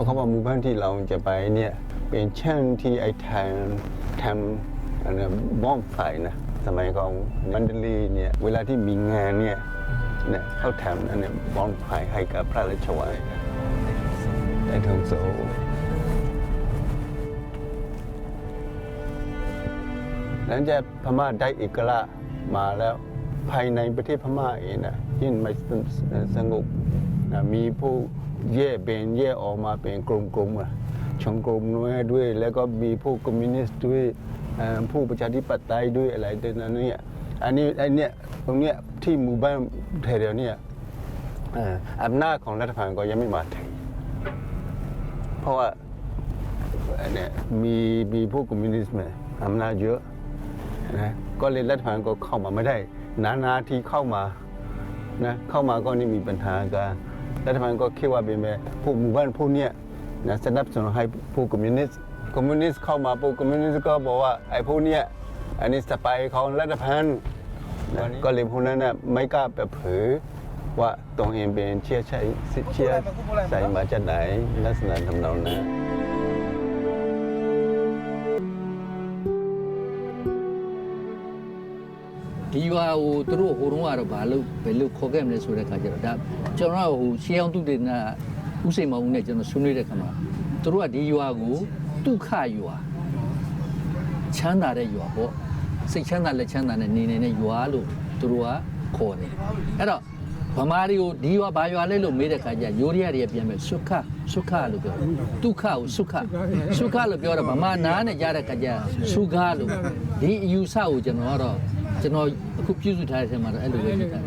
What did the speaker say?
ราะเขาบอกมู่บ้นที่เราจะไปเนี่ยเป็นเช่นที่ไอ้ทำทำอะไรบ้องไฟนะสมัยของมันเดลีเนี่ยเวลาที่มีงานเนี่ยเนี่ยเขาแทำอันเนี้บ้องไฟให้กับพระราชวังในทิงโซหลังจากพม่าได้เอกรามาแล้วภายในประเทศพม่าเองนะยิ่งไม่สงบนะมีผู้ แยกเป็นแยกออกมาเป็นกลุ่มๆอะชงกลุ่มน้อยด้วย แล้วก็มีผู้คอมมิวนิสต์ด้วยผู้ประชาธิปไตยด้วยอะไรด้วยนั้นเนี่ยอันนี้ไอเนี้ยตรงเนี้ยที่หมู่บ้านแถวๆเนี่ยเอ่ออำนาจของรัฐบาลก็ยังไม่มาถึงเพราะว่าเนี่ยมีมีผู้คอมมิวนิสต์เนี่ยอำนาจเยอะนะก็เลยรัฐบาลก็เข้ามาไม่ได้ นานาที่เข้ามานะเข้ามาก็นี่มีปัญหากัน รัฐบาลก็คิดว่าเป็นแบบผู้หมู่บ้านผู้เนี้ยนะสนับสนุนให้ผู้คอมมิวนิสต์คอมมิวนิสต์เข้ามาผู้คอมมิวนิสต์ก็บอกว่าไอ้ผู้เนี้ยอันนี้สไปายของรัฐบาลนะก็เลยพวกนั้นน่ะไม่กล้าเปิดเผยว่าตรงเองเป็นเชื้อชาติเชื้อสายมาจากไหนลักษณะทำนองนั้น ဒီရွာကိုသူတို့ဟိုတုန်းကတော့ဘာလို့ဘယ်လိုခေါ်ခဲ့မလဲဆိုတဲ့ခါကျတော့ဒါကျွန်တော်ကဟိုရှေးအောင်သူတေနာဥစိန်မောင်ဦးနဲ့ကျွန်တော်ဆွေးနွေးတဲ့ခါမှာသူတို့ကဒီရွာကိုဒုက္ခရွာချမ်းသာတဲ့ရွာပေါ့စိတ်ချမ်းသာလက်ချမ်းသာနဲ့နေနေတဲ့ရွာလို့သူတို့ကခေါ်တယ်အဲ့တော့ဗမာတွေကိုဒီရွာဘာရွာလဲလို့မေးတဲ့ခါကျရိုးရီးယားတွေကပြန်မယ်ဆုခဆုခလို့ပြောတယ်ဒုက္ခကိုဆုခဆုခလို့ပြောတော့ဗမာနားနဲ့ကြားတဲ့ခါကျဆုခလို့ဒီအယူဆကိုကျွန်တော်ကတော့ ကျွန်တော်အခုပြုစုထားတဲ့အထက်မှာတော့အဲ့လိုပဲဖြစ်တာ